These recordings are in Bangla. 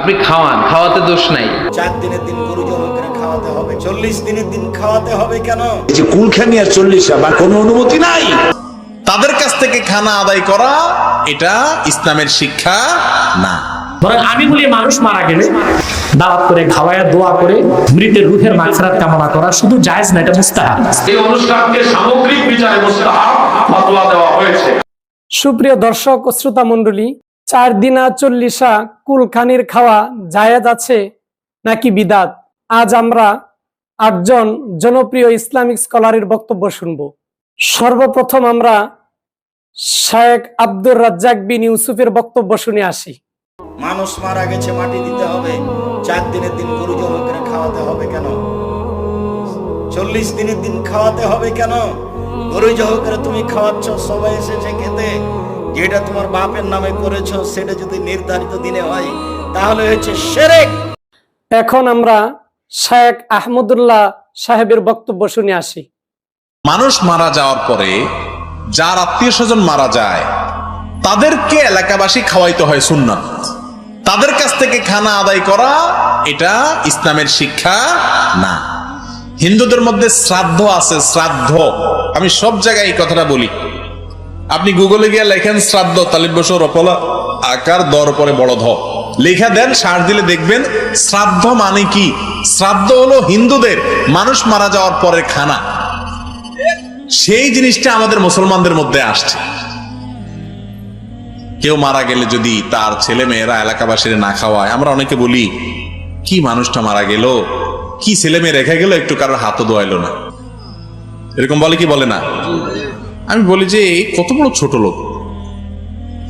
আপনি খাওয়ান খাওয়াতে দোষ নাই। চার দিনের দিন গরু জবাই করে খাওয়াতে হবে চল্লিশ দিনের দিন খাওয়াতে হবে কেন? এই যে কুলখানি আর চল্লিশ বা কোনো অনুমতি নাই। তাদের কাছ থেকে খানা আদায় করা এটা ইসলামের শিক্ষা না। বরং আমি বলি মানুষ মারা গেলে দাওয়াত করে খাওয়ায় দোয়া করে মৃতের রুহের কামনা করা শুধু জায়েজ না এটা মুস্তাহাব। এই অনুষ্ঠানকে সামগ্রিক বিচারে মুস্তাহাব ফতোয়া দেওয়া হয়েছে। সুপ্রিয় দর্শক ও শ্রোতা মণ্ডলী চার দিনা চল্লিশা কুলখানির খাওয়া জায়েজ আছে নাকি বিদাত? আজ আমরা আটজন জনপ্রিয় ইসলামিক স্কলারের বক্তব্য শুনব। সর্বপ্রথম আমরা শায়েক আব্দুর রাজ্জাক বিন ইউসুফের বক্তব্য শুনে আসি। মানুষ মারা গেছে, মাটি দিতে হবে। চার দিনের দিন গরু খাওয়াতে হবে কেন? চল্লিশ দিনের দিন খাওয়াতে হবে কেন? গরু তুমি খাওয়াচ্ছ, সবাই এসেছে খেতে। যেটা তোমার বাপের নামে করেছ সেটা যদি নির্ধারিত দিনে হয় তাহলে হচ্ছে সেরেক। এখন আমরা শায়েক আহমদুল্লাহ সাহেবের বক্তব্য শুনে আসি। মানুষ মারা যাওয়ার পরে যার আত্মীয় স্বজন মারা যায় তাদেরকে এলাকাবাসী খাওয়াইতে হয় সুন্নাত। তাদের কাছ থেকে খানা আদায় করা এটা ইসলামের শিক্ষা না। হিন্দুদের মধ্যে শ্রাদ্ধ আছে শ্রাদ্ধ। আমি সব জায়গায় এই কথাটা বলি। আপনি গুগলে গিয়ে লেখেন শ্রাদ্ধ তালিম বছর অপলা আকার, দর পরে বড় ধ। লেখা দেন, সার দিলে দেখবেন শ্রাদ্ধ মানে কি? শ্রাদ্ধ হলো হিন্দুদের মানুষ মারা যাওয়ার পরে খানা। সেই জিনিসটা আমাদের মুসলমানদের মধ্যে আসছে। কেউ মারা গেলে যদি তার ছেলে মেয়েরা এলাকাবাসীরা না খাওয়ায়, আমরা অনেকে বলি, কি মানুষটা মারা গেল? কি ছেলে মেয়ে রেখে গেল? একটু কারোর হাতও দোয়াইলো না। এরকম বলে কি বলে না? আমি বলি যে কত বড় ছোট লোক।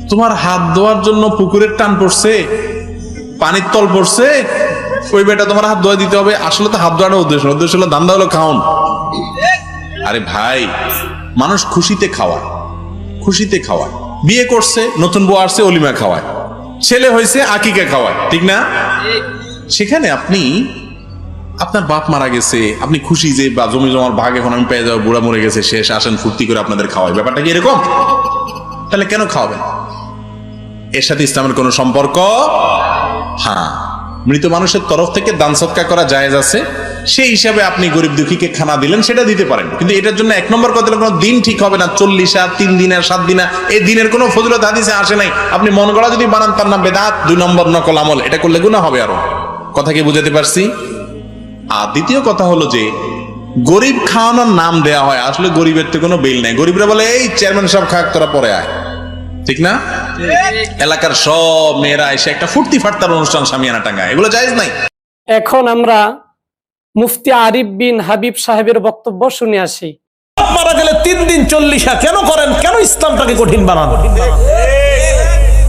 তোমার হাত ধোয়ার জন্য পুকুরের টান পড়ছে, পানির তল পড়ছে, ওই বেটা তোমার হাত ধোয়া দিতে হবে। আসলে তো হাত ধোয়াটা উদ্দেশ্য উদ্দেশ্য হলো দান্দা হলো খাওন। আরে ভাই, মানুষ খুশিতে খাওয়ায় খুশিতে খাওয়ায়। বিয়ে করছে, নতুন বউ আসছে, অলিমা খাওয়ায়। ছেলে হয়েছে, আকিকে খাওয়ায়, ঠিক না? সেখানে আপনি আপনার বাপ মারা গেছে, আপনি খুশি যে, বা জমি জমার ভাগ এখন আমি পেয়ে যাব, বুড়া মরে গেছে শেষ আসেন, ফুর্তি করে আপনাদের খাওয়াই ব্যাপারটা কি এরকম? তাহলে কেন খাওয়াবেন? এর সাথে ইসলামের কোনো সম্পর্ক? হ্যাঁ। মৃত মানুষের তরফ থেকে দান সৎকার করা জায়েজ আছে। সেই হিসাবে আপনি গরিব দুঃখীকে খানা দিলেন, সেটা দিতে পারেন। কিন্তু এটার জন্য এক নম্বর কথা কোনো দিন ঠিক হবে না, চল্লিশ আর তিন দিন সাত দিন এই দিনের কোনো ফজিলত হাদিসে আসে নাই। আপনি মন গড়া যদি বানান, তার নাম বেদাত, দুই নম্বর নকল আমল। এটা করলে গুণা হবে আরও। কথা কি বুঝাতে পারছি? আর দ্বিতীয় কথা হলো যে গরিব খাওয়ানোর নাম দেয়া হয় আসলে গরিবের তো কোনো বিল নেই। গরিবরা বলে এই চেয়ারম্যান সব খাক তোরা পরে আয়। ঠিক না? এলাকার সব মেয়েরা এসে একটা ফুর্তি ফাটতার অনুষ্ঠান সামিয়ানা টাঙ্গা এগুলো জায়েজ নাই? এখন আমরা মুফতি আরিফ বিন হাবিব সাহেবের বক্তব্য শুনে আসি। মারা গেলে তিন দিন চল্লিশা কেন করেন? কেন ইসলামটাকে কঠিন বানান?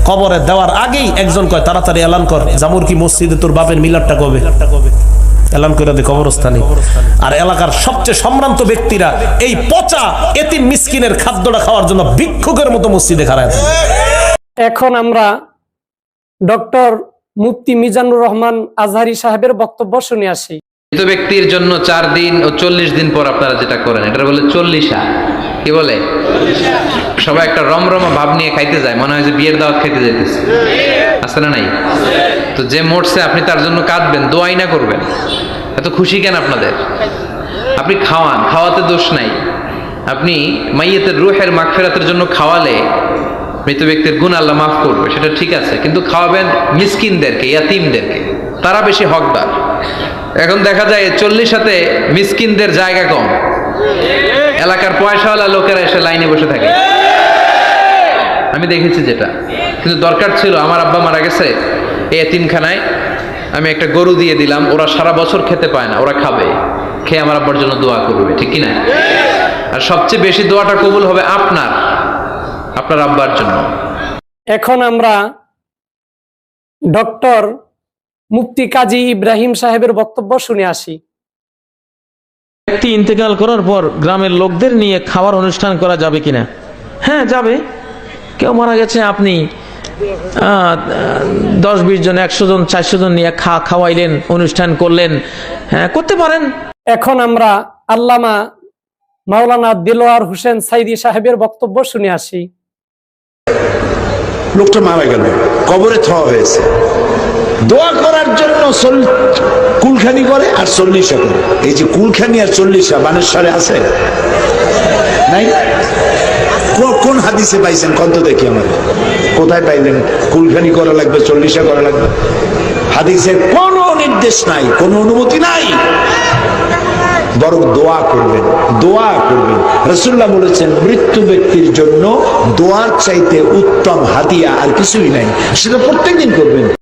কবরে দেওয়ার আগেই একজন কয় তাড়াতাড়ি এলান কর জামুর কি মসজিদে তোর বাপের মিলারটা কবে? এলান করে দে কবরস্থানে আর এলাকার সবচেয়ে সম্ভ্রান্ত ব্যক্তিরা এই পচা এতিম মিসকিনের খাদ্যটা খাওয়ার জন্য ভিক্ষুকের মতো মসজিদে খারায়। এখন আমরা ডক্টর মুফতি মিজানুর রহমান আজহারি সাহেবের বক্তব্য শুনে আসি মৃত ব্যক্তির জন্য চার দিন ও চল্লিশ দিন পর আপনারা যেটা করেন, এটা বলে চল্লিশা। কি বলে? সবাই একটা রমরমা ভাব নিয়ে খাইতে যায়, মনে হয় যে বিয়ের দাওয়াত খাইতে যাইতেছে। আছে না নাই? তো যে মরছে, আপনি তার জন্য কাঁদবেন, দোয়াই না করবেন। এত খুশি কেন আপনাদের? আপনি খাওয়ান, খাওয়াতে দোষ নাই। আপনি মাইয়েতের রুহের মাগফেরাতের জন্য খাওয়ালে মৃত ব্যক্তির গুণ আল্লাহ মাফ করবে, সেটা ঠিক আছে। কিন্তু খাওয়াবেন মিসকিনদেরকে, ইয়াতিমদেরকে। তারা বেশি হকদার। এখন দেখা যায় চল্লিশ সাথে মিসকিনদের জায়গা কম। এলাকার পয়সাওয়ালা লোকেরা এসে লাইনে বসে থাকে। আমি দেখেছি যেটা। কিন্তু দরকার ছিল, আমার আব্বা মারা গেছে এই এতিমখানায়। আমি একটা গরু দিয়ে দিলাম, ওরা সারা বছর খেতে পায় না, ওরা খাবে। খেয়ে আমার আব্বার জন্য দোয়া করবে, ঠিক কি না আর সবচেয়ে বেশি দোয়াটা কবুল হবে আপনার আপনার আব্বার জন্য। এখন আমরা ডক্টর মুফতি কাজী ইব্রাহিম সাহেবের বক্তব্য শুনে আসি। ব্যক্তি ইন্তেকাল করার পর গ্রামের লোকদের নিয়ে খাওয়ার অনুষ্ঠান করা যাবে কিনা? হ্যাঁ যাবে। কেউ মারা গেছে আপনি আহ, দশ বিশ জন একশো জন চারশো জন নিয়ে খা খাওয়াইলেন অনুষ্ঠান করলেন। হ্যাঁ করতে পারেন। এখন আমরা আল্লামা মাওলানা দিলোয়ার হোসেন সাইদি সাহেবের বক্তব্য শুনে আসি। লোকটা মারা গেল। কবরে থওয়া হয়েছে। দোয়া করার জন্য কুলখানি করে আর চল্লিশা করে। এই যে কুলখানি আর চল্লিশা বানেশ্বরে আছে? নাই? কোন হাদিসে পাইছেন? কত দেখি আমার। কোথায় পাইলেন? কুলখানি করা লাগবে, চল্লিশা করা লাগবে। হাদিসের কোনো নির্দেশ নাই, কোনো অনুমতি নাই। বরং দোয়া করবেন দোয়া করবেন। রসুল্লাহ বলেছেন, মৃত্যু ব্যক্তির জন্য দোয়ার চাইতে উত্তম হাতিয়া আর কিছুই নাই। সেটা প্রত্যেকদিন করবেন।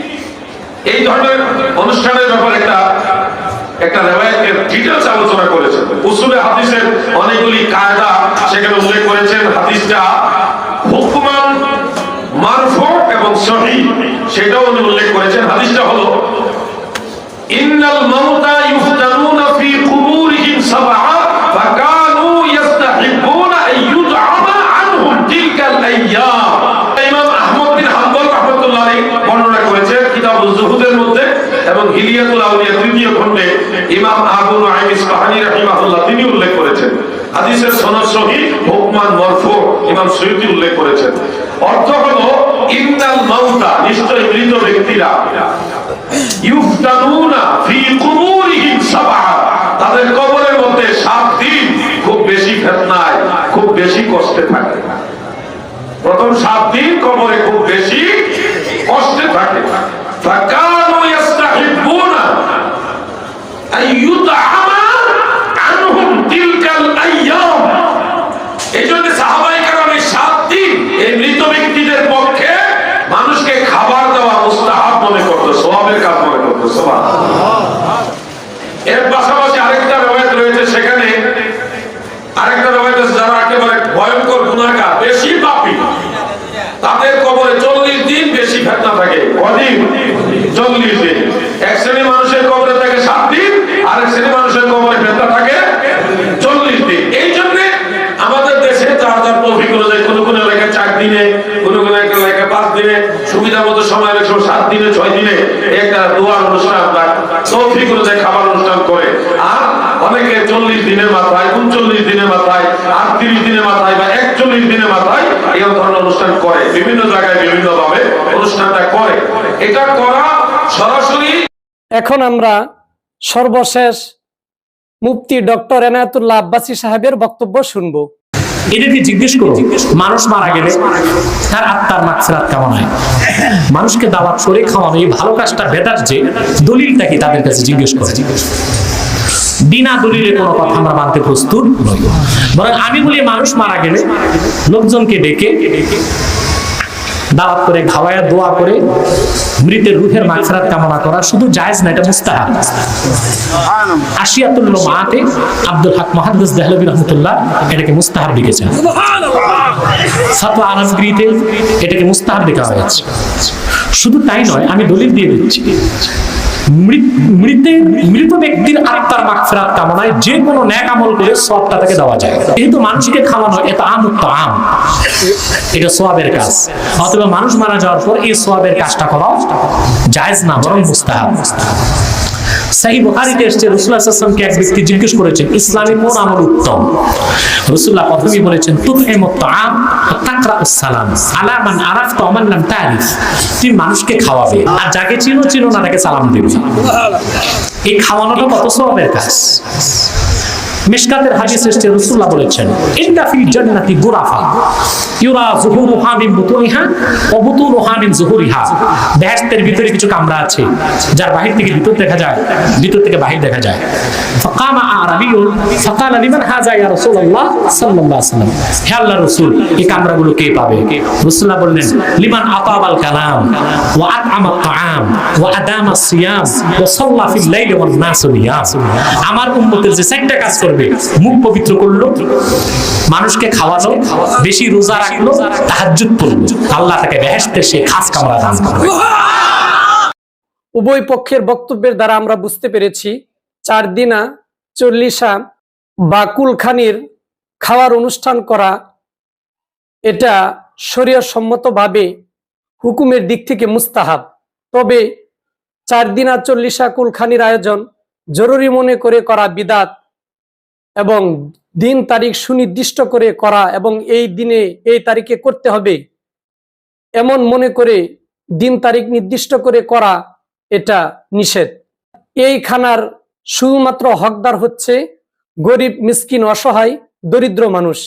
এই ধরনের একটা একটা রেওয়ায়তের ডিটেলস আলোচনা করেছেন। উসুলে হাদিসের অনেকগুলি কায়দা সেখানে উল্লেখ করেছেন। হাদিসটা হুকমান মারফু এবং সহি, সেটাও উনি উল্লেখ করেছেন। হাদিসটা হলো, ইন্নাল মাউতা ইফতানুনা ফি কুবুরিহিম সাবআ ফাকানু ইস্তাহিব্বুনা আন ইউদআমা আনহুম তিলকাল আইয়াম ইমাম আহমদ বিন হাম্বল রাহমাতুল্লাহ আলাইহি বর্ণনা করেছেন কিতাবুল জুহুদের মধ্যে এবং হিলিয়াতুল আউলিয়া তৃতীয় খণ্ডে ইমাম আবু নুআইম ইসফাহানি রাহিমাহুল্লাহ তিনি উল্লেখ করেছেন হাদিসের সনদ সহিহ হুকমান মারফু ইমাম সৈয়দি উল্লেখ করেছেন। অর্থ হলো ইন্নাল মাউতা নিশ্চয় মৃত ব্যক্তিরা। ইউফতানুনা ফি কুবুরিহিম সাবা তাদের কবরের মধ্যে সাত দিন খুব বেশি ফেতনায়, খুব বেশি কষ্টে থাকে। প্রথম সাত দিন কবরে খুব বেশি কষ্টে থাকে ফাকানু ইস্তাহিব্বুনা আন ইউতআমা আনহুম তিলকাল আইয়াম এই জন্য সাহাবাই কারণ এই সাত দিন এই মৃত ব্যক্তিদের পক্ষে মানুষকে খাবার দেওয়া মুস্তাহাব মনে করতো সোয়াবের কাজ মনে করতো সোয়াব এর পাশাপাশি আরেকটা রয়েত রয়েছে সেখানে আরেকটা রয়েত আছে যারা একেবারে ভয়ঙ্কর গুণাগার বেশি পাপী তাদের কবরে চল্লিশ দিন বেশি ফেতনা থাকে কদিন চল্লিশ দিন এক শ্রেণি মানুষের কবরে থাকে সাত দিন আরেক শ্রেণি মানুষের কবরে ফেতনা থাকে চল্লিশ দিন এই জন্য আমাদের দেশে যার যার তৌফিক অনুযায়ী কোনো কোনো এলাকায় চার দিনে কোনো কোনো একটা এলাকায় পাঁচ দিনে সুবিধা মতো সময় অনেক সময় সাত দিনে, ছয় দিনে একটা দোয়ার অনুষ্ঠান আমরা তৌফিক অনুযায়ী খাবার অনুষ্ঠান করে। আর অনেকে চল্লিশ দিনের মাথায়, উনচল্লিশ দিনের মাথায়, আটত্রিশ দিনের মাথায় বা একচল্লিশ দিনের মাথায় এই ধরনের অনুষ্ঠান করে। বিভিন্ন জায়গায় বিভিন্ন ভাবে অনুষ্ঠানটা করে। এটা করা সরাসরি এখন আমরা সর্বশেষ মুফতি ডক্টর এনায়তুল্লাহ আব্বাসী সাহেবের বক্তব্য শুনব। এদেরকে জিজ্ঞেস করো, মানুষ মারা গেলে তার আত্মার মাকসিরাত কেমন হয় মানুষকে দাওয়াত করে খাওয়ানো, এই ভালো কাজটা বেদার যে, দলিলটা কি তাদের কাছে জিজ্ঞেস করে। বিনা দলিলে কোনো কথা আমরা মানতে প্রস্তুত নই। বরং আমি বলি, মানুষ মারা গেলে লোকজনকে ডেকে দাওয়াত করে, খাওয়ায়া, দোয়া করে, মৃতের রুহের মাগফিরাত কামনা করা শুধু জায়েজ না, এটা মুস্তাহাব। আশিয়াতুল মাতে আব্দুল হক মুহাদ্দিস দেহলভী রহমতুল্লাহ এটাকে মুস্তাহাব লিখেছেন ফাতোয়া আলমগিরিতে এটাকে মুস্তাহাব লেখা হয়েছে। শুধু তাই নয়, আমি দলিল দিয়ে দিচ্ছি। মৃত- ব্যক্তির আত্মার কামনায় যে কোনো ন্যাক আমল করে সবটা তাকে দেওয়া যায়। যেহেতু মানুষকে খাওয়ানো এটা আমুক্ত আম। এটা সোয়াবের কাজ। অথবা মানুষ মারা যাওয়ার পর এই সোয়াবের কাজটা করা জায়েজ না, বরং মুস্তাহাব। সাহি বুহারিতে এসছে রসুল্লাহ আসলামকে এক ব্যক্তি জিজ্ঞেস করেছেন ইসলামে কোন আমল উত্তম? রসুল্লাহ প্রথমেই বলেছেন তুতইমু তাআম আম তাকরা সালাম। আলা মান মান লাম তারিফ। তুমি মানুষকে খাওয়াবে আর যাকে চিনো চিনো না তাকে সালাম দেবে। এই খাওয়ানোটা কত সবের কাজ? মিশকাতের হাদিস এসেছে রাসূলুল্লাহ বলেছেন, ইন্না ফিল জান্নাতি গুরাফা ইউরা যুহুরুহা মিন বুতুনিহা ওয়া বুতুনুহা মিন যুহুরিহা বেহেশতের ভিতরে কিছু কামরা আছে, যার বাহির থেকে ভিতর দেখা যায়, ভিতর থেকে বাহির দেখা যায়। ফাকামা ইয়া রাসূলুল্লাহ সাল্লাল্লাহু আলাইহি ওয়াসাল্লাম। হে আল্লাহর রাসূল, এই কামরাগুলো কে পাবে? রাসূলুল্লাহ বললেন, লিমান আতাবাল কালাম ওয়া আত'আমা তাআম ওয়া আদামা সিয়াম ওয়া সাল্লা ফিল লাইলি ওয়ান নাসু আমার উম্মতের যে চারটা কাজ করবে, মুখ পবিত্র করল, মানুষকে খাওয়ালো, বেশি রোজা রাখল, তাহাজ্জুদ পড়ল। আল্লাহ তাকে বেহেশতের সে খাস কামরা দান করবে। উভয় পক্ষের বক্তব্যের দ্বারা আমরা বুঝতে পেরেছি, চার দিনা চল্লিশা বা কুলখানির খাওয়ার অনুষ্ঠান করা, এটা শরীয় সম্মতভাবে হুকুমের দিক থেকে মুস্তাহাব। তবে চার দিনা চল্লিশা কুলখানির আয়োজন জরুরি মনে করে করা বিদাত এবং দিন তারিখ সুনির্দিষ্ট করে করা এবং এই দিনে এই তারিখে করতে হবে, এমন মনে করে দিন তারিখ নির্দিষ্ট করে করা এটা নিষেধ। এই খানার শুধুমাত্র হকদার হচ্ছে গরিব মিসকিন অসহায় দরিদ্র মানুষ।